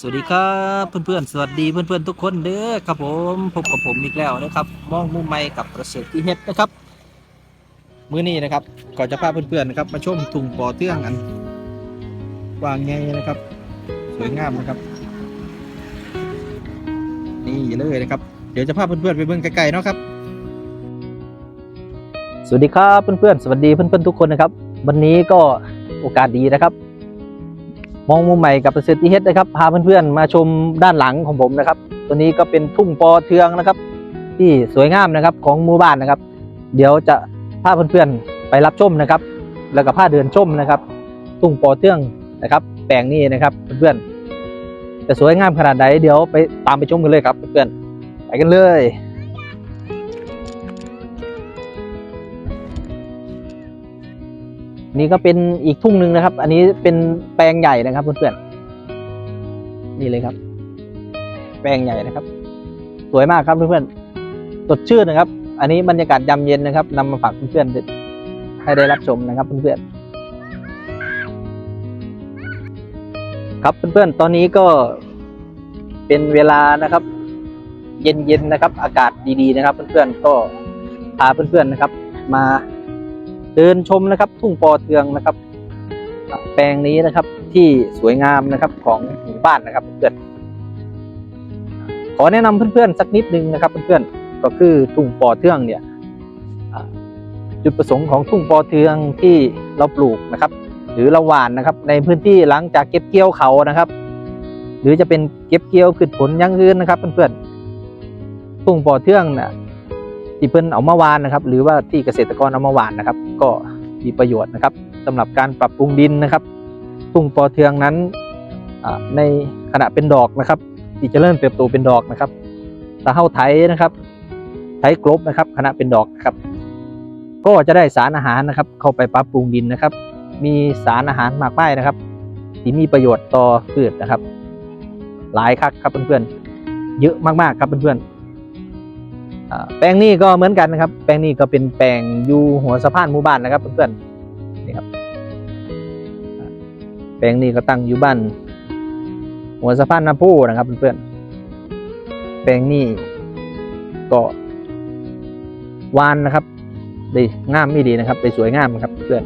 สวัสดีครับเพื่อนๆ สวัสดีเพื่อนๆทุกคนเด้อครับผมพบกับผมอีกแล้วนะครับมองมุมใหม่กับประเสริฐที่เฮ็ดนะครับ มื้อนี้นะครับก็จะพาเพื่อนๆนะครับมาชมทุ่งปอเทืองอันกว้างใหญ่นะครับ สวยงามนะครับ นี่เลยนะครับ เดี๋ยวจะพาเพื่อนๆไปเบิ่งไกลๆเนาะครับสวัสดีครับเพื่อนๆสวัสดีเพื่อนๆทุกคนนะครับ วันนี้ก็โอกาสดีนะครับ มองมุมใหม่กับประสิทธิเฮ็ดนะครับพาเพื่อนๆมาชมด้านหลังของผมนะครับ ตัวนี้ก็เป็นทุ่งปอเทืองนะครับ ที่สวยงามนะครับของหมู่บ้านนะครับ เดี๋ยวจะพาเพื่อนๆไปรับชมนะครับ แล้วก็พาเดินชมนะครับ ทุ่งปอเทืองนะครับ แปลงนี้นะครับเพื่อนๆจะสวยงามขนาดไหนเดี๋ยวไปตามไปชมกันเลยครับเพื่อนๆไปกันเลย นี่ก็เป็นอีกทุ่งหนึ่งนะครับ อันนี้เป็นแปลงใหญ่นะครับเพื่อนๆนี่เลยครับ แปลงใหญ่นะครับ สวยมากครับเพื่อนๆสดชื่นนะครับ อันนี้บรรยากาศยามเย็นนะครับนำมาฝากเพื่อนๆให้ได้รับชมนะครับเพื่อนๆครับเพื่อนๆตอนนี้ก็เป็นเวลานะครับ เย็นๆนะครับ อากาศดีๆนะครับ เพื่อนๆก็พาเพื่อนๆนะครับ มา เดินชมนะครับ ทุ่งปอเทืองนะครับ แปลงนี้นะครับที่สวยงามนะครับของหมู่บ้านนะครับเพื่อนขอแนะนำเพื่อนๆสักนิดนึงนะครับเพื่อนๆก็คือทุ่งปอเทืองเนี่ยจุดประสงค์ของทุ่งปอเทืองที่เราปลูกนะครับ หรือเราหว่านนะครับ ในพื้นที่หลังจากเก็บเกี่ยวเขานะครับ หรือจะเป็นเก็บเกี่ยวขึ้นผลยังอื่นนะครับเพื่อนๆทุ่งปอเทืองเนี่ย ที่เพิ่นเอามาวานนะครับ หรือว่าที่เกษตรกรเอามาวานนะครับ ก็มีประโยชน์นะครับสำหรับการปรับปรุงดินนะครับทุ่งปอเทืองนั้นในขณะเป็นดอกนะครับ ที่จะเริ่มเติบโตเป็นดอกนะครับถ้าเฮาไถนะครับ ไถกลบนะครับขณะเป็นดอกครับ ก็จะได้สารอาหารนะครับ เข้าไปปรับปรุงดินนะครับ มีสารอาหารมากมายนะครับที่มีประโยชน์ต่อพืชนะครับ หลายคักครับเพื่อนๆเยอะมากๆครับเพื่อนๆอ่า แปลงนี้ก็เหมือนกันนะครับ แปลงนี้ก็เป็นแปลงอยู่หัวสะพานหมู่บ้านนะครับเพื่อนๆนี่ครับ แปลงนี้ก็ตั้งอยู่บ้าน หัวสะพานนาปูนะครับเพื่อนๆ แปลงนี้ก็วานนะครับได้งามไม่ดีนะครับได้สวยงามนะครับเพื่อน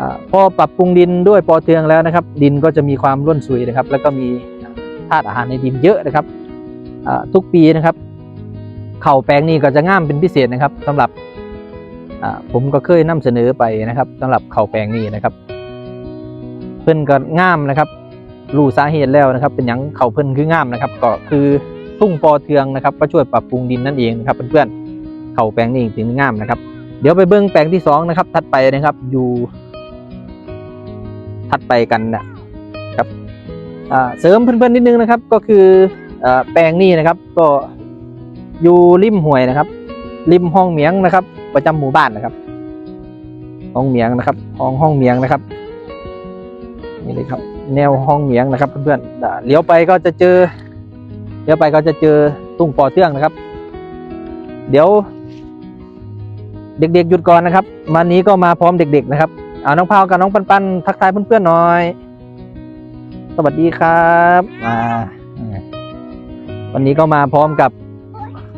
อพอปรับปรุงดินด้วยปอเทืองแล้วนะครับ ดินก็จะมีความร่วนซุยนะครับ แล้วก็มีธาตุอาหารในดินเยอะนะครับทุกปีนะครับ เข่าแปลงนี้ก็จะง่ามเป็นพิเศษนะครับสำหรับผมก็เคยนำเสนอไปนะครับสำหรับเข่าแปลงนี้นะครับ เพิ่อนก็ง่ามนะครับรู้สาเหตุแล้วนะครับ เป็นหยังเข่าเพิ่อนคือง่ามนะครับ ก็คือทุ่งปอเทืองนะครับก็ช่วยปรับปรุงดินนั่นเองนะครับเพื่อนๆเข่าแปลงนี้ถึงง่ามนะครับ เดี๋ยวไปเบิ้องแปลงที่สองนะครับถัดไปนะครับ อยู่ถัดไปกันนะครับเสริมเพื่อนๆนิดนึงนะครับ ก็คือแปลงนี้นะครับ ก็ อยู่ริมห้วยนะครับ ริมห้องเมียงนะครับ ประจำหมู่บ้านนะครับ ห้องเมียงนะครับ ห้องห้องเมียงนะครับนี่เลยครับ แนวห้องเมียงนะครับ เพื่อนๆเลี้ยวไปก็จะเจอเลี้ยวไปก็จะเจอตุ้งปอเทืองนะครับ เดี๋ยว เด็กๆหยุดก่อนนะครับวันนี้ก็มาพร้อมเด็ก ๆ นะครับเอาน้องพาวกับน้องปันปันทักทายเพื่อนๆหน่อย สวัสดีครับอ่าวันนี้ก็มาพร้อมกับ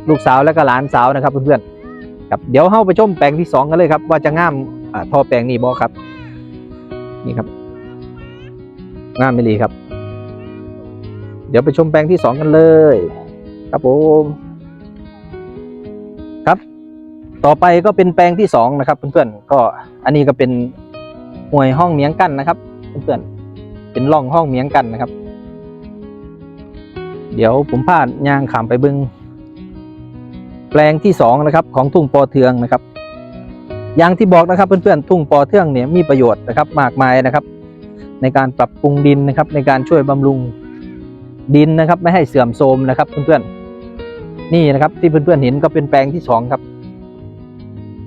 ลูกสาวและก็หลานสาวนะครับเพื่อนๆครับเดี๋ยวเข้าไปชมแปลงที่สองกันเลยครับ ว่าจะง่ามอ่าทอแปลงนี้บอครับ นี่ครับง่ามไม่ลีครับ เดี๋ยวไปชมแปลงที่สองกันเลย ครับผมครับ ต่อไปก็เป็นแปลงที่สองนะครับ เพื่อนๆก็อันนี้ก็เป็นห่วยห้องเมียงกันนะครับ เพื่อนๆเป็นร่องห้องเมียงกันนะครับ เดี๋ยวผมพาดยางขามไปเบึง แปลงที่สองนะครับของทุ่งปอเทืองนะครับ อย่างที่บอกนะครับเพื่อนๆทุ่งปอเทืองเนี่ยมีประโยชน์นะครับมากมายนะครับ ในการปรับปรุงดินนะครับ ในการช่วยบำรุงดินนะครับ ไม่ให้เสื่อมโทรมนะครับเพื่อนๆนี่นะครับ ที่เพื่อนๆเห็นก็เป็นแปลงที่สองครับ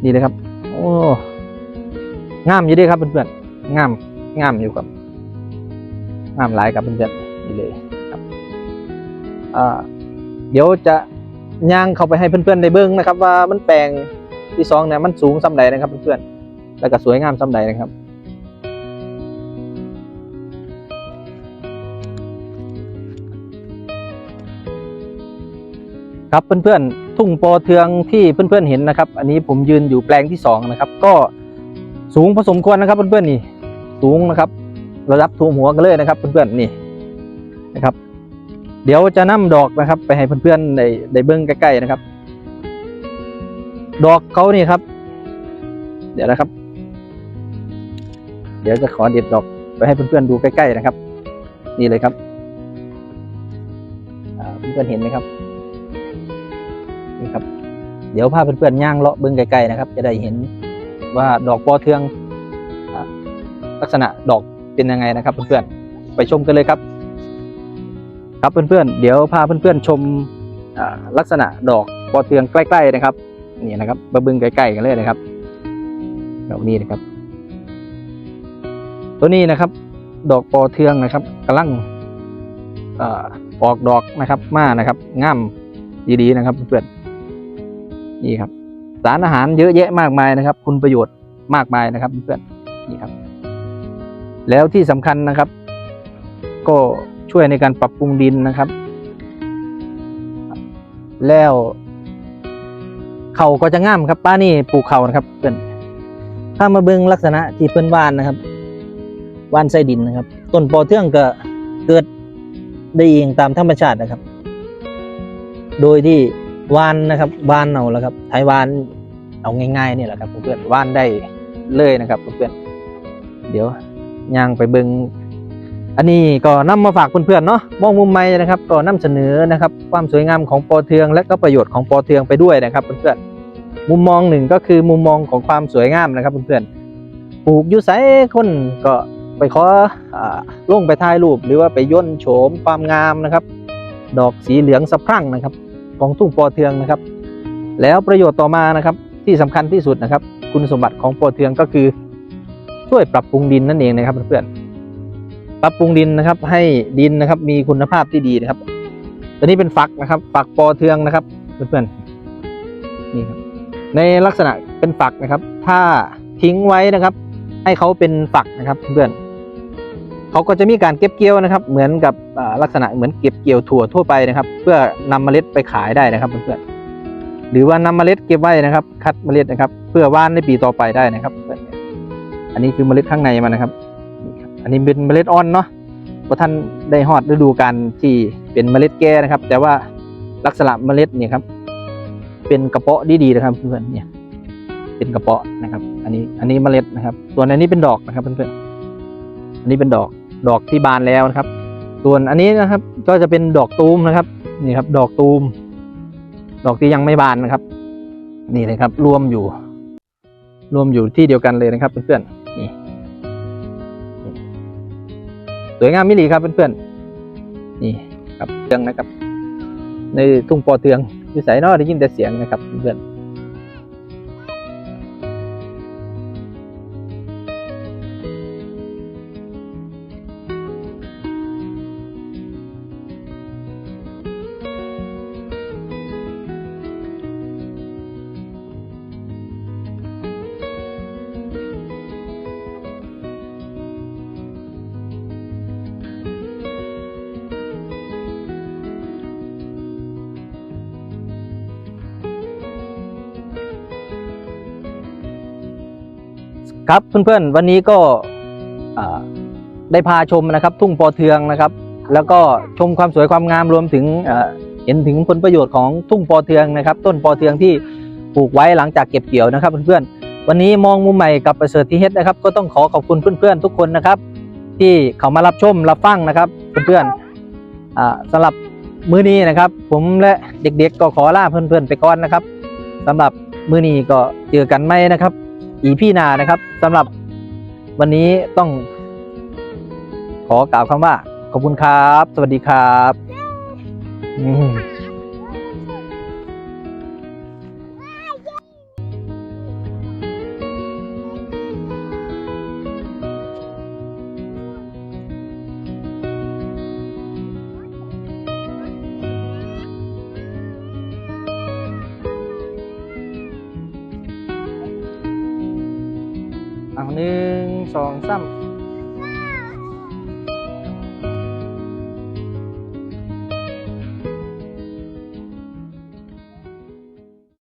นี่เลยครับ โอ้งามอยู่เดีครับเพื่อนๆงามงามอยู่ครับงามหลายครับเพื่อนๆนี่เลยครับอ่าเดี๋ยวจะ ย่างเข้าไปให้เพื่อนๆในเบิ้งนะครับ ว่ามันแปลงที่สองเนี่ยมันสูงซ้ำใดนะครับเพื่อนๆแล้วก็สวยงามซ้ำใดนะครับครับเพื่อนๆทุ่งปอเทืองที่เพื่อนๆเห็นนะครับ อันนี้ผมยืนอยู่แปลงที่สองนะครับก็สูงผสมควรนะครับเพื่อนๆนี่สูงนะครับระดับท่วมหัวกันเลยนะครับเพื่อนๆนี่นะครับ เดี๋ยวจะนำดอกนะครับ ไปให้เพื่อนๆได้ได้เบิ้งใกล้ๆนะครับ ดอกเขานี่ครับ เดี๋ยวนะครับ เดี๋ยวจะขอเด็ดดอกไปให้เพื่อนๆดูใกล้ๆนะครับ นี่เลยครับเพื่อนๆเห็นไหมครับนี่ครับ เดี๋ยวพาเพื่อนๆย่างเลาะเบิ้งไกล้ๆนะครับ จะได้เห็นว่าดอกปอเทืองลักษณะดอกเป็นยังไงนะครับ เพื่อนๆไปชมกันเลยครับ ครับเพื่อนๆเดี๋ยวพาเพื่อนๆชมลักษณะดอกปอเทืองใกล้ๆนะครับนี่นะครับมาเบิ้งใกล้ๆกันเลยนะครับดอกนี้นะครับ ตัวนี้นะครับ ดอกปอเทืองนะครับกำลังออกดอกนะครับมานะครับง่ามดีๆนะครับเพื่อนๆนี่ครับ สารอาหารเยอะแยะมากมายนะครับ คุณประโยชน์มากมายนะครับเพื่อนๆนี่ครับ แล้วที่สำคัญนะครับ ก็ ช่วยในการปรับปรุงดินนะครับ แล้วเขาก็จะง่ามครับ ป้านี่ปลูกเขานะครับเพื่อนถ้ามาเบิ่งลักษณะที่เพื่อนว่านนะครับว่านไส้ดินนะครับ ต้นปอเทืองก็เกิดได้เองตามธรรมชาตินะครับ โดยที่วานนะครับวานเอาแล้วครับไทยวานเอาง่ายๆนี่แหละครับเพื่อนๆวานได้เลยนะครับเพื่อนเดี๋ยวย่างไปเบิง อันนี้ก็นำมาฝากเพื่อนๆเนาะมองมุมใหม่นะครับ ก็นำเสนอนะครับ ความสวยงามของปอเทือง และก็ประโยชน์ของปอเทืองไปด้วยนะครับเพื่อนๆมุมมองหนึ่งก็คือมุมมองของความสวยงามนะครับเพื่อนๆปลูกอยุไสคนก็ไปขออ่าลงไปถ่ายรูปหรือว่าไปย่นโฉมความงามนะครับ ดอกสีเหลืองสะพรั่งนะครับ ของทุ่งปอเทืองนะครับ แล้วประโยชน์ต่อมานะครับ ที่สำคัญที่สุดนะครับ คุณสมบัติของปอเทืองก็คือช่วยปรับปรุงดินนั่นเองนะครับเพื่อนๆ ปรับปรุงดินนะครับ ให้ดินนะครับ มีคุณภาพที่ดีนะครับตัวนี้เป็นฝักนะครับ ฝักปอเทืองนะครับ เพื่อนๆนี่ครับ ในลักษณะเป็นฝักนะครับ ถ้าทิ้งไว้นะครับ ให้เขาเป็นฝักนะครับ เพื่อนๆเขาก็จะมีการเก็บเกี่ยวนะครับ เหมือนกับลักษณะเหมือนเก็บเกี่ยวถั่วทั่วไปนะครับ เพื่อนำเมล็ดไปขายได้นะครับ เพื่อนๆหรือว่านำเมล็ดเก็บไว้นะครับ คัดเมล็ดนะครับ เพื่อว่านในปีต่อไปได้นะครับเพื่อนอันนี้คือเมล็ดข้างในมันนะครับ อันนี้เป็นเมล็ดอ่อนเนาะเพราะท่านได้ฮอดฤดูการที่เป็นเมล็ดแก่นะครับ แต่ว่าลักษณะเมล็ดเนี่ยครับ เป็นกระเปาะดีๆนะครับเพื่อนๆเนี่ย เป็นกระเปาะนะครับ อันนี้อันนี้เมล็ดนะครับ ส่วนอันนี้เป็นดอกนะครับเพื่อนๆอันนี้เป็นดอกดอกที่บานแล้วนะครับ ส่วนอันนี้นะครับ ก็จะเป็นดอกตูมนะครับนี่ครับ ดอกตูม ดอกที่ยังไม่บานนะครับ นี่เลยครับ รวมอยู่ รวมอยู่ที่เดียวกันเลยนะครับเพื่อนๆ สวยงามมิลีครับเพื่อนๆนี่ครับเตืองนะครับ ในทุ่งปอเทืองอยู่ใส่นอได้ยินแต่เสียงนะครับเพื่อนๆ ครับเพื่อนๆวันนี้ก็ได้พาชมนะครับ ทุ่งปอเทืองนะครับ แล้วก็ชมความสวยความงามรวมถึงเห็นถึงผลประโยชน์ของทุ่งปอเทืองนะครับ ต้นปอเทืองที่ปลูกไว้หลังจากเก็บเกี่ยวนะครับเพื่อนๆวันนี้มองมุมใหม่กับประเสริฐที่เฮ็ดนะครับ ก็ต้องขอขอบคุณเพื่อนๆทุกคนนะครับ ที่เขามารับชมรับฟังนะครับเพื่อนๆอ่าสำหรับมื้อนี้นะครับ ผมและเด็กๆก็ขอลาเพื่อนๆไปก่อนนะครับสำหรับมื้อนี้ก็เจอกันไหมนะครับ อีพี่นานะครับสำหรับวันนี้ต้อง ขอกล่าวคำว่า ขอบคุณครับ สวัสดีครับ หนึ่งสองสาม